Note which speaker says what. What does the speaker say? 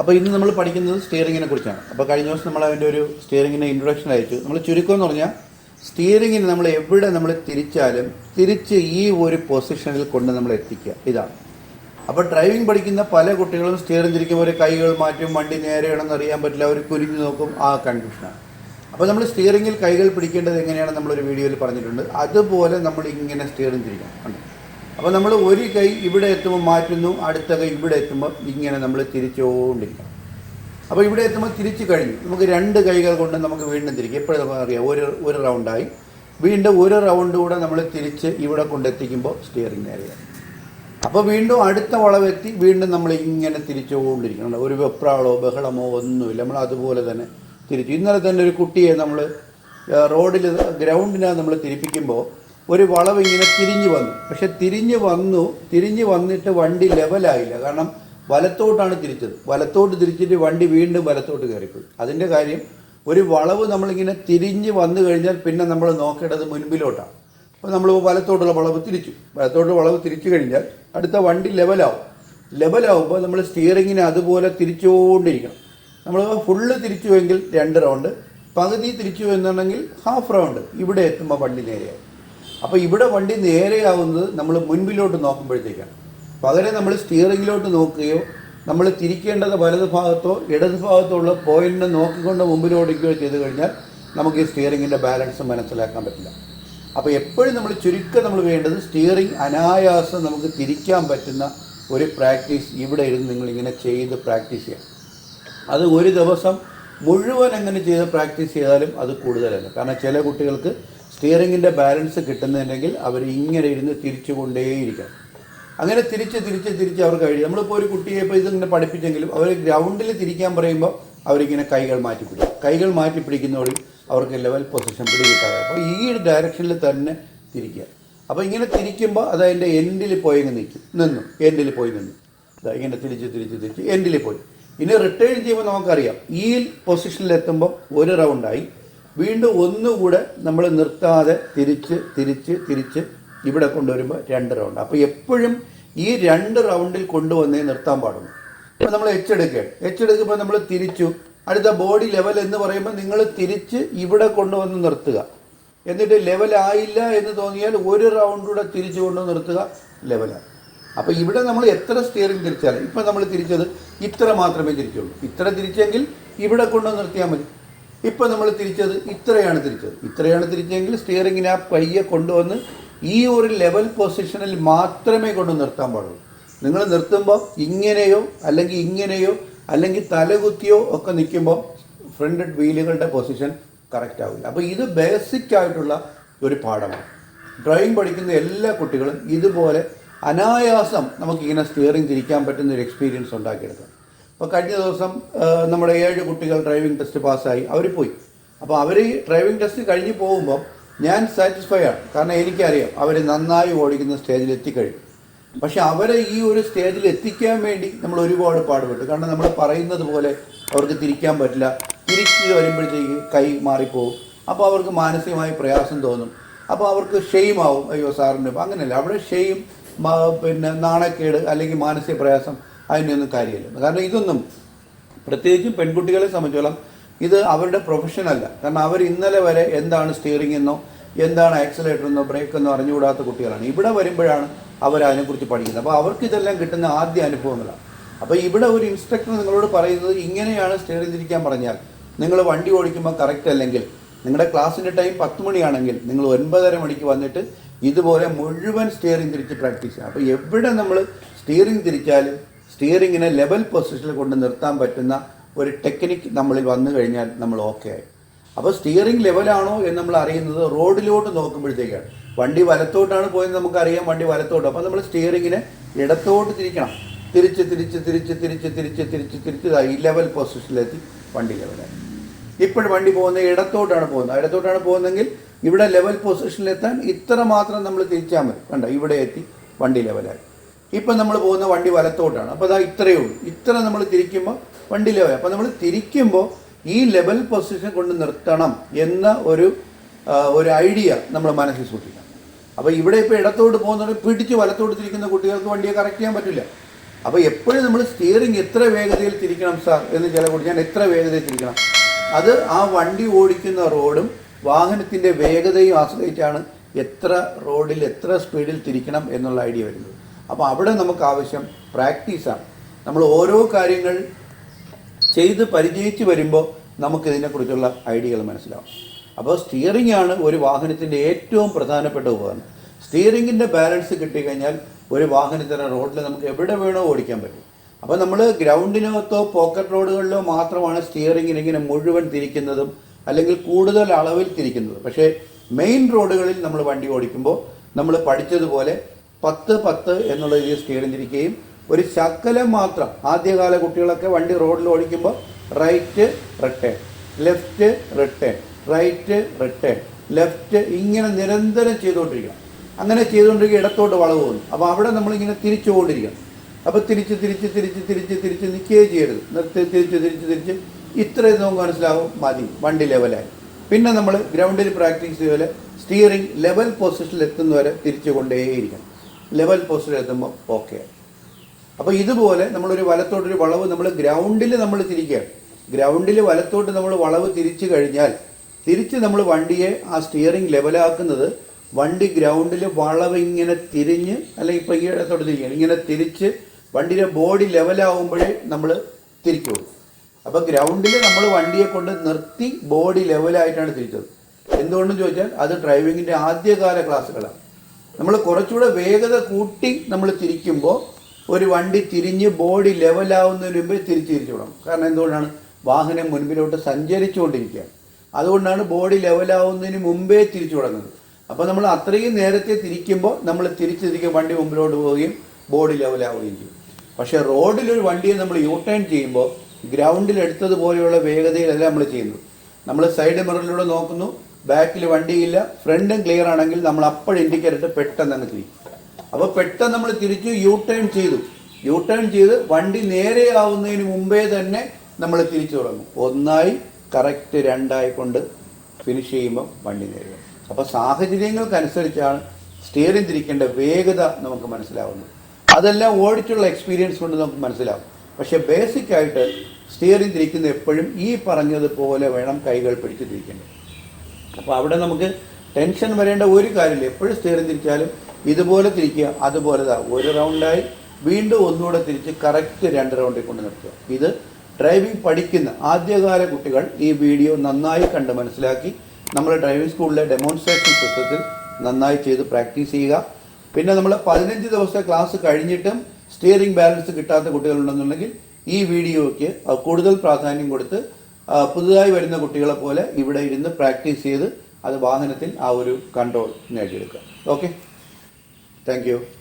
Speaker 1: അപ്പോൾ ഇന്ന് നമ്മൾ പഠിക്കുന്നത് സ്റ്റിയറിങ്ങിനെ കുറിച്ചാണ്. അപ്പോൾ കഴിഞ്ഞ ദിവസം നമ്മൾ അതിന്റെ ഒരു സ്റ്റിയറിങ്ങിന്റെ ഇൻട്രൊഡക്ഷൻ അയച്ചു. നമ്മൾ ചുരുക്കം എന്ന് പറഞ്ഞാൽ സ്റ്റിയറിങ്ങിന് നമ്മൾ എവിടെ നമ്മൾ തിരിച്ചാലും തിരിച്ച് ഈ ഒരു പൊസിഷനിൽ കൊണ്ട് നമ്മൾ എത്തിക്കുക. ഇതാണ്. അപ്പോൾ ഡ്രൈവിംഗ് പഠിക്കുന്ന പല കുട്ടികളും സ്റ്റിയറിംഗ് തിരിക്കുമ്പോൾ ഒരു കൈകൾ മാറ്റും വണ്ടി നേരെയാണെന്ന് അറിയാൻ പറ്റില്ല. അവർ കുരിഞ്ഞു നോക്കും. ആ കൺഫ്യൂഷനാണ് അപ്പോൾ നമ്മൾ സ്റ്റിയറിങ്ങിൽ കൈകൾ പിടിക്കേണ്ടത് എങ്ങനെയാണ് നമ്മളൊരു വീഡിയോയിൽ പറഞ്ഞിട്ടുണ്ട്. അതുപോലെ നമ്മൾ ഇങ്ങനെ സ്റ്റിയറിംഗ് തിരിക്കണം. അപ്പോൾ നമ്മൾ ഒരു കൈ ഇവിടെ എത്തുമ്പോൾ മാറ്റുന്നു അടുത്ത കൈ ഇവിടെ എത്തുമ്പോൾ ഇങ്ങനെ നമ്മൾ തിരിച്ചുകൊണ്ടിരിക്കും അപ്പോൾ ഇവിടെ എത്തുമ്പോൾ തിരിച്ചു കഴിഞ്ഞു. നമുക്ക് രണ്ട് കൈകൾ കൊണ്ട് നമുക്ക് വീണ്ടും തിരിക്കും. എപ്പോഴും അറിയാം ഒരു ഒരു റൗണ്ടായി. വീണ്ടും ഒരു റൗണ്ട് കൂടെ നമ്മൾ തിരിച്ച് ഇവിടെ കൊണ്ടെത്തിക്കുമ്പോൾ സ്റ്റിയറിംഗ് നേരെയാണ്. അപ്പോൾ വീണ്ടും അടുത്ത വളവെത്തി വീണ്ടും നമ്മൾ ഇങ്ങനെ തിരിച്ചുകൊണ്ടിരിക്കണം ഒരു വെപ്രാളോ ബഹളമോ ഒന്നുമില്ല. നമ്മൾ അതുപോലെ തന്നെ തിരിച്ചു. ഇന്നലെ തന്നെ ഒരു കുട്ടിയെ നമ്മൾ റോഡിൽ ഗ്രൗണ്ടിനകത്ത് നമ്മൾ തിരിപ്പിക്കുമ്പോൾ ഒരു വളവ് ഇങ്ങനെ തിരിഞ്ഞു വന്നു. പക്ഷെ തിരിഞ്ഞു വന്നു തിരിഞ്ഞു വന്നിട്ട് വണ്ടി ലെവലായില്ല കാരണം വലത്തോട്ടാണ് തിരിച്ചത്. വലത്തോട്ട് തിരിച്ചിട്ട് വണ്ടി വീണ്ടും വലത്തോട്ട് കയറിപ്പോയി. അതിന്റെ കാര്യം ഒരു വളവ് നമ്മളിങ്ങനെ തിരിഞ്ഞ് വന്നു കഴിഞ്ഞാൽ പിന്നെ നമ്മൾ നോക്കേണ്ടത് മുൻപിലോട്ടാണ്. അപ്പോൾ നമ്മൾ വലത്തോട്ടുള്ള വളവ് തിരിച്ചു. വലത്തോട്ടുള്ള വളവ് തിരിച്ചു കഴിഞ്ഞാൽ അടുത്ത വണ്ടി ലെവലാവും ലെവലാവുമ്പോൾ നമ്മൾ സ്റ്റിയറിങ്ങിനെ അതുപോലെ തിരിച്ചുകൊണ്ടിരിക്കണം നമ്മൾ ഫുള്ള് തിരിച്ചുവെങ്കിൽ രണ്ട് റൗണ്ട് പകുതി തിരിച്ചു എന്നുണ്ടെങ്കിൽ ഹാഫ് റൗണ്ട് ഇവിടെ എത്തുമ്പോൾ വണ്ടി നേരെയായി. അപ്പോൾ ഇവിടെ വണ്ടി നേരെയാവുന്നത് നമ്മൾ മുൻപിലോട്ട് നോക്കുമ്പോഴത്തേക്കാണ്. പകരം നമ്മൾ സ്റ്റിയറിങ്ങിലോട്ട് നോക്കുകയോ നമ്മൾ തിരിക്കേണ്ടത് വലത് ഭാഗത്തോ ഇടത് ഭാഗത്തോ ഉള്ള പോയിന്റിനെ നോക്കിക്കൊണ്ട് മുമ്പിലോടിക്കുകയോ ചെയ്ത് കഴിഞ്ഞാൽ നമുക്ക് ഈ സ്റ്റിയറിങ്ങിന്റെ ബാലൻസ് മനസ്സിലാക്കാൻ പറ്റില്ല. അപ്പോൾ എപ്പോഴും നമ്മൾ ചുരുക്കം നമ്മൾ വേണ്ടത് സ്റ്റിയറിംഗ് അനായാസം നമുക്ക് തിരിക്കാൻ പറ്റുന്ന ഒരു പ്രാക്ടീസ് ഇവിടെ ഇരുന്ന് നിങ്ങളിങ്ങനെ ചെയ്ത് പ്രാക്ടീസ് ചെയ്യാം. അത് ഒരു ദിവസം മുഴുവൻ അങ്ങനെ ചെയ്ത് പ്രാക്ടീസ് ചെയ്താലും അത് കൂടുതലല്ല. കാരണം ചില കുട്ടികൾക്ക് സ്റ്റിയറിങ്ങിന്റെ ബാലൻസ് കിട്ടുന്നുണ്ടെങ്കിൽ അവർ ഇങ്ങനെ ഇരുന്ന് തിരിച്ചു കൊണ്ടേയിരിക്കണം അങ്ങനെ തിരിച്ച് തിരിച്ച് തിരിച്ച് അവർ കഴിയും. നമ്മളിപ്പോൾ ഒരു കുട്ടിയെ ഇപ്പോൾ ഇതിങ്ങനെ പഠിപ്പിച്ചെങ്കിലും അവർ ഗ്രൗണ്ടിൽ തിരിക്കാൻ പറയുമ്പോൾ അവരിങ്ങനെ കൈകൾ മാറ്റി പിടിക്കും. കൈകൾ മാറ്റി പിടിക്കുന്നതോടെ അവർക്ക് ലെവൽ പൊസിഷൻ പിടികിട്ടാതെ അപ്പോൾ ഈ ഒരു ഡയറക്ഷനിൽ തന്നെ തിരിക്കുക. അപ്പോൾ ഇങ്ങനെ തിരിക്കുമ്പോൾ അത് അതിന്റെ എൻഡിൽ പോയി അങ്ങ് നിൽക്കും നിന്നു. എൻഡിൽ പോയി നിന്നു. ഇങ്ങനെ തിരിച്ച് തിരിച്ച് തിരിച്ച് എൻഡിൽ പോയി. ഇനി റിട്ടേൺ ചെയ്യുമ്പോൾ നമുക്കറിയാം. ഈ പൊസിഷനിൽ എത്തുമ്പോൾ ഒരു റൗണ്ടായി വീണ്ടും ഒന്നുകൂടെ നമ്മൾ നിർത്താതെ തിരിച്ച് തിരിച്ച് തിരിച്ച് ഇവിടെ കൊണ്ടുവരുമ്പോൾ രണ്ട് റൗണ്ട് അപ്പോൾ എപ്പോഴും ഈ രണ്ട് റൗണ്ടിൽ കൊണ്ടുവന്നേ നിർത്താൻ പാടുള്ളൂ. ഇപ്പോൾ നമ്മൾ എച്ച് എടുക്കുകയാണ് എച്ച് എടുക്കുമ്പോൾ നമ്മൾ തിരിച്ചു. അടുത്ത ബോഡി ലെവൽ എന്ന് പറയുമ്പോൾ നിങ്ങൾ തിരിച്ച് ഇവിടെ കൊണ്ടുവന്ന് നിർത്തുക. എന്നിട്ട് ലെവലായില്ല എന്ന് തോന്നിയാൽ ഒരു റൗണ്ട് കൂടെ തിരിച്ചു കൊണ്ട് നിർത്തുക ലെവലാണ് അപ്പോൾ ഇവിടെ നമ്മൾ എത്ര സ്റ്റിയറിംഗ് തിരിച്ചാലും ഇപ്പം നമ്മൾ തിരിച്ചത് ഇത്ര മാത്രമേ തിരിച്ചുള്ളൂ. ഇത്ര തിരിച്ചെങ്കിൽ ഇവിടെ കൊണ്ടുവന്ന് നിർത്തിയാൽ മതി. ഇപ്പം നമ്മൾ തിരിച്ചത് ഇത്രയാണ് തിരിച്ചത്. ഇത്രയാണ് തിരിച്ചെങ്കിൽ സ്റ്റിയറിങ്ങിനെ ആ പയ്യെ കൊണ്ടുവന്ന് ഈ ഒരു ലെവൽ പൊസിഷനിൽ മാത്രമേ കൊണ്ട് നിർത്താൻ പാടുള്ളൂ. നിങ്ങൾ നിർത്തുമ്പോൾ ഇങ്ങനെയോ അല്ലെങ്കിൽ ഇങ്ങനെയോ അല്ലെങ്കിൽ തലകുത്തിയോ ഒക്കെ നിൽക്കുമ്പോൾ ഫ്രണ്ട് വീലുകളുടെ പൊസിഷൻ കറക്റ്റ് ആവില്ല. അപ്പോൾ ഇത് ബേസിക് ആയിട്ടുള്ള ഒരു പാഠമാണ്. ഡ്രൈവിംഗ് പഠിക്കുന്ന എല്ലാ കുട്ടികളും ഇതുപോലെ അനായാസം നമുക്കിങ്ങനെ സ്റ്റിയറിംഗ് തിരിക്കാൻ പറ്റുന്ന ഒരു എക്സ്പീരിയൻസ് ഉണ്ടാക്കിയെടുക്കാം അപ്പോൾ കഴിഞ്ഞ ദിവസം നമ്മുടെ ഏഴ് കുട്ടികൾ ഡ്രൈവിംഗ് ടെസ്റ്റ് പാസ്സായി. അവർ പോയി. അപ്പോൾ അവർ ഡ്രൈവിംഗ് ടെസ്റ്റ് കഴിഞ്ഞ് പോകുമ്പോൾ ഞാൻ സാറ്റിസ്ഫൈ ആണ്. കാരണം എനിക്കറിയാം അവർ നന്നായി ഓടിക്കുന്ന സ്റ്റേജിൽ എത്തിക്കഴിഞ്ഞു. പക്ഷെ അവരെ ഈ ഒരു സ്റ്റേജിൽ എത്തിക്കാൻ വേണ്ടി നമ്മൾ ഒരുപാട് പാടുപെട്ടു. കാരണം നമ്മൾ പറയുന്നത് പോലെ അവർക്ക് തിരിക്കാൻ പറ്റില്ല. തിരിച്ച് വരുമ്പോഴത്തേക്ക് കൈ മാറിപ്പോവും. അപ്പോൾ അവർക്ക് മാനസികമായി പ്രയാസം തോന്നും. അപ്പോൾ അവർക്ക് ഷെയിം ആവും. അയ്യോ സാറിന്റെ അങ്ങനെയല്ല. അവിടെ ഷെയിം പിന്നെ നാണക്കേട് അല്ലെങ്കിൽ മാനസിക പ്രയാസം അതിനൊന്നും കാര്യമില്ല. കാരണം ഇതൊന്നും പ്രത്യേകിച്ചും പെൺകുട്ടികളെ സംബന്ധിച്ചോളം ഇത് അവരുടെ പ്രൊഫഷനല്ല കാരണം അവർ ഇന്നലെ വരെ എന്താണ് സ്റ്റിയറിംഗ് എന്നോ എന്താണ് ആക്സിലേറ്റർ എന്നോ ബ്രേക്ക് എന്നോ അറിഞ്ഞുകൂടാത്ത കുട്ടികളാണ്. ഇവിടെ വരുമ്പോഴാണ് അവർ അതിനെക്കുറിച്ച് പഠിക്കുന്നത്. അപ്പോൾ അവർക്ക് ഇതെല്ലാം കിട്ടുന്ന ആദ്യ അനുഭവങ്ങളാണ്. അപ്പോൾ ഇവിടെ ഒരു ഇൻസ്ട്രക്ടർ നിങ്ങളോട് പറയുന്നത് ഇങ്ങനെയാണ് സ്റ്റിയറിംഗ് തിരിക്കാൻ പറഞ്ഞാൽ നിങ്ങൾ വണ്ടി ഓടിക്കുമ്പോൾ കറക്റ്റ് അല്ലെങ്കിൽ നിങ്ങളുടെ ക്ലാസ്സിന്റെ ടൈം പത്ത് മണിയാണെങ്കിൽ നിങ്ങൾ ഒൻപതര മണിക്ക് വന്നിട്ട് ഇതുപോലെ മുഴുവൻ സ്റ്റിയറിംഗ് തിരിച്ച് പ്രാക്ടീസ് ചെയ്യാം അപ്പോൾ എവിടെ നമ്മൾ സ്റ്റിയറിംഗ് തിരിച്ചാലും സ്റ്റിയറിങ്ങിനെ ലെവൽ പൊസിഷനിൽ കൊണ്ട് നിർത്താൻ പറ്റുന്ന ഒരു ടെക്നിക്ക് നമ്മളിൽ വന്നു കഴിഞ്ഞാൽ നമ്മൾ ഓക്കെ ആയി. അപ്പോൾ സ്റ്റിയറിംഗ് ലെവലാണോ എന്ന് നമ്മൾ അറിയുന്നത് റോഡിലോട്ട് നോക്കുമ്പോഴത്തേക്കാണ്. വണ്ടി വലത്തോട്ടാണ് പോയത് നമുക്കറിയാം വണ്ടി വലത്തോട്ട്. അപ്പോൾ നമ്മൾ സ്റ്റിയറിങ്ങിനെ ഇടത്തോട്ട് തിരിക്കണം. തിരിച്ച് തിരിച്ച് തിരിച്ച് തിരിച്ച് തിരിച്ച് തിരിച്ച് തിരിച്ച് ഈ ലെവൽ പൊസിഷനിലെത്തി വണ്ടി ലെവലായി ഇപ്പോഴും വണ്ടി പോകുന്നത് ഇടത്തോട്ടാണ് പോകുന്നത്. ഇടത്തോട്ടാണ് പോകുന്നതെങ്കിൽ ഇവിടെ ലെവൽ പൊസിഷനിലെത്താൻ ഇത്ര മാത്രം നമ്മൾ തിരിച്ചാൽ മതി. കണ്ട? ഇവിടെ എത്തി വണ്ടി ലെവലായി ഇപ്പം നമ്മൾ പോകുന്ന വണ്ടി വലത്തോട്ടാണ്. അപ്പോൾ അതാ ഇത്രയേ ഉള്ളൂ. ഇത്ര നമ്മൾ തിരിക്കുമ്പോൾ വണ്ടി ലെവൽ അപ്പോൾ നമ്മൾ തിരിക്കുമ്പോൾ ഈ ലെവൽ പൊസിഷൻ കൊണ്ട് നിർത്തണം എന്ന ഒരു ഒരു ഐഡിയ നമ്മൾ മനസ്സിൽ സൂക്ഷിക്കണം. അപ്പോൾ ഇവിടെ ഇപ്പോൾ ഇടത്തോട്ട് പോകുന്നവർ പിടിച്ച് വലത്തോട്ട് തിരിക്കുന്ന കുട്ടികൾക്ക് വണ്ടിയെ കറക്റ്റ് ചെയ്യാൻ പറ്റില്ല. അപ്പോൾ എപ്പോഴും നമ്മൾ സ്റ്റിയറിംഗ് എത്ര വേഗതയിൽ തിരിക്കണം സാർ എന്ന് ചില കൂടി ഞാൻ എത്ര വേഗതയിൽ തിരിക്കണം. അത് ആ വണ്ടി ഓടിക്കുന്ന റോഡും വാഹനത്തിന്റെ വേഗതയും ആശ്രയിച്ചാണ് എത്ര റോഡിൽ എത്ര സ്പീഡിൽ തിരിക്കണം എന്നുള്ള ഐഡിയ വരുന്നത്. അപ്പോൾ അവിടെ നമുക്ക് ആവശ്യം പ്രാക്ടീസാണ് നമ്മൾ ഓരോ കാര്യങ്ങൾ ചെയ്ത് പരിചയിച്ച് വരുമ്പോൾ നമുക്ക് ഇതിനെക്കുറിച്ചുള്ള ഐഡിയകൾ മനസ്സിലാവും. അപ്പോൾ സ്റ്റിയറിംഗ് ആണ് ഒരു വാഹനത്തിന്റെ ഏറ്റവും പ്രധാനപ്പെട്ട ഉപകരണം. സ്റ്റിയറിംഗിന്റെ ബാലൻസ് കിട്ടിക്കഴിഞ്ഞാൽ ഒരു വാഹനത്തിന് റോഡിൽ നമുക്ക് എവിടെ വേണോ ഓടിക്കാൻ പറ്റും. അപ്പോൾ നമ്മൾ ഗ്രൗണ്ടിനകത്തോ പോക്കറ്റ് റോഡുകളിലോ മാത്രമാണ് സ്റ്റിയറിംഗിന് ഇങ്ങനെ മുഴുവൻ തിരിക്കുന്നതും അല്ലെങ്കിൽ കൂടുതൽ അളവിൽ തിരിക്കുന്നതും. പക്ഷേ മെയിൻ റോഡുകളിൽ നമ്മൾ വണ്ടി ഓടിക്കുമ്പോൾ നമ്മൾ പഠിച്ചതുപോലെ പത്ത് പത്ത് എന്നുള്ള രീതിയിൽ സ്റ്റിയറിംഗ് ഒരു ശക്കലം മാത്രം ആദ്യകാല കുട്ടികളൊക്കെ വണ്ടി റോഡിൽ ഓടിക്കുമ്പോൾ right return left return right return left ഇങ്ങനെ നിരന്തരം ചെയ്തുകൊണ്ടിരിക്കണം. അങ്ങനെ ചെയ്തുകൊണ്ടിരിക്കുക ഇടത്തോട്ട് വളവ് പോകുന്നു അപ്പോൾ അവിടെ നമ്മളിങ്ങനെ തിരിച്ചു കൊണ്ടിരിക്കണം അപ്പോൾ തിരിച്ച് തിരിച്ച് തിരിച്ച് തിരിച്ച് തിരിച്ച് നിൽക്കുകയേ ചെയ്യരുത്. നിർത്തി തിരിച്ച് തിരിച്ച് തിരിച്ച് ഇത്രയും നമുക്ക് മനസ്സിലാവും മതി. വണ്ടി ലെവലായി പിന്നെ നമ്മൾ ഗ്രൗണ്ടിൽ പ്രാക്ടീസ് ചെയ്തപോലെ സ്റ്റിയറിംഗ് ലെവൽ പൊസിഷനിൽ എത്തുന്നവരെ തിരിച്ചു കൊണ്ടേയിരിക്കണം ലെവൽ പോസ്റ്റിൽ എത്തുമ്പോൾ ഓക്കെ. അപ്പോൾ ഇതുപോലെ നമ്മളൊരു വലത്തോട്ടൊരു വളവ് നമ്മൾ ഗ്രൗണ്ടിൽ നമ്മൾ തിരിക്കുകയാണ് ഗ്രൗണ്ടിൽ വലത്തോട്ട് നമ്മൾ വളവ് തിരിച്ചു കഴിഞ്ഞാൽ തിരിച്ച് നമ്മൾ വണ്ടിയെ ആ സ്റ്റിയറിംഗ് ലെവലാക്കുന്നത് വണ്ടി ഗ്രൗണ്ടിൽ വളവ് ഇങ്ങനെ തിരിഞ്ഞ് അല്ലെങ്കിൽ ഇപ്പോൾ ഈ ഇടത്തോട്ട് തിരിക്കുകയാണ് ഇങ്ങനെ തിരിച്ച് വണ്ടിയുടെ ബോഡി ലെവലാവുമ്പോഴേ നമ്മൾ തിരിക്കുള്ളൂ അപ്പോൾ ഗ്രൗണ്ടിൽ നമ്മൾ വണ്ടിയെ കൊണ്ട് നിർത്തി ബോഡി ലെവലായിട്ടാണ് തിരിച്ചത്. എന്തുകൊണ്ടെന്ന് ചോദിച്ചാൽ അത് ഡ്രൈവിങ്ങിന്റെ ആദ്യകാല ക്ലാസ്സുകളാണ് നമ്മൾ കുറച്ചുകൂടെ വേഗത കൂട്ടി നമ്മൾ തിരിക്കുമ്പോൾ ഒരു വണ്ടി തിരിഞ്ഞ് ബോഡി ലെവലാവുന്നതിന് മുമ്പേ തിരിച്ച് തിരിച്ചു വിടണം. കാരണം എന്തുകൊണ്ടാണ്? വാഹനം മുൻപിലോട്ട് സഞ്ചരിച്ചുകൊണ്ടിരിക്കുകയാണ്. അതുകൊണ്ടാണ് ബോഡി ലെവലാവുന്നതിന് മുമ്പേ തിരിച്ചു തുടങ്ങുന്നത് അപ്പോൾ നമ്മൾ അത്രയും നേരത്തെ തിരിക്കുമ്പോൾ നമ്മൾ തിരിച്ചു തിരിക്കുക വണ്ടി മുമ്പിലോട്ട് പോവുകയും ബോഡി ലെവലാവുകയും ചെയ്യും. പക്ഷേ റോഡിലൊരു വണ്ടിയെ നമ്മൾ യൂ ടേൺ ചെയ്യുമ്പോൾ ഗ്രൗണ്ടിൽ എടുത്തതുപോലെയുള്ള വേഗതയിലല്ല നമ്മൾ ചെയ്യുന്നത്. നമ്മൾ സൈഡ് മിററിലൂടെ നോക്കുന്നു. ബാക്കിൽ വണ്ടിയില്ല ഫ്രണ്ടും ക്ലിയർ ആണെങ്കിൽ നമ്മൾ അപ്പോൾ ഇൻഡിക്കേറ്റർ പെട്ടെന്ന് അങ്ങ് തിരിക്കും അപ്പോൾ പെട്ടെന്ന് നമ്മൾ തിരിച്ചു യൂ ടേൺ ചെയ്തു. യൂ ടേൺ ചെയ്ത് വണ്ടി നേരെയാവുന്നതിന് മുമ്പേ തന്നെ നമ്മൾ തിരിച്ചു തുടങ്ങും. ഒന്നായി കറക്റ്റ് രണ്ടായി കൊണ്ട് ഫിനിഷ് ചെയ്യുമ്പോൾ വണ്ടി നേരെ അപ്പോൾ സാഹചര്യങ്ങൾക്കനുസരിച്ചാണ് സ്റ്റിയറിംഗ് തിരിക്കേണ്ട വേഗത നമുക്ക് മനസ്സിലാവുന്നത്. അതെല്ലാം ഓടിച്ചുള്ള എക്സ്പീരിയൻസ് കൊണ്ട് നമുക്ക് മനസ്സിലാവും. പക്ഷേ ബേസിക്കായിട്ട് സ്റ്റിയറിംഗ് തിരിക്കുന്ന എപ്പോഴും ഈ പറഞ്ഞതുപോലെ വേണം കൈകൾ പിടിച്ച് തിരിക്കേണ്ടത്. അപ്പോൾ അവിടെ നമുക്ക് ടെൻഷൻ വരേണ്ട ഒരു കാര്യമില്ല. എപ്പോഴും സ്റ്റിയറിംഗ് തിരിച്ചാലും ഇതുപോലെ തിരിക്കുക അതുപോലെ ദാ ഒരു റൗണ്ടായി വീണ്ടും ഒന്നുകൂടെ തിരിച്ച് കറക്റ്റ് രണ്ട് റൗണ്ടിൽ കൊണ്ട് നിർത്തുക. ഇത് ഡ്രൈവിംഗ് പഠിക്കുന്ന ആദ്യകാല കുട്ടികൾ ഈ വീഡിയോ നന്നായി കണ്ട് മനസ്സിലാക്കി. നമ്മൾ ഡ്രൈവിംഗ് സ്കൂളിലെ ഡെമോൺസ്ട്രേഷൻ സിസ്റ്റത്തിൽ നന്നായി ചെയ്ത് പ്രാക്ടീസ് ചെയ്യുക. പിന്നെ നമ്മൾ പതിനഞ്ച് ദിവസത്തെ ക്ലാസ് കഴിഞ്ഞിട്ടും സ്റ്റിയറിംഗ് ബാലൻസ് കിട്ടാത്ത കുട്ടികളുണ്ടെന്നുണ്ടെങ്കിൽ ഈ വീഡിയോയ്ക്ക് കൂടുതൽ പ്രാധാന്യം കൊടുത്ത് പുതുതായി വരുന്ന കുട്ടികളെ പോലെ ഇവിടെ ഇരുന്ന് പ്രാക്ടീസ് ചെയ്ത് അത് വാഹനത്തിൽ ആ ഒരു കൺട്രോൾ നേടിയെടുക്കുക. ഓക്കെ? താങ്ക്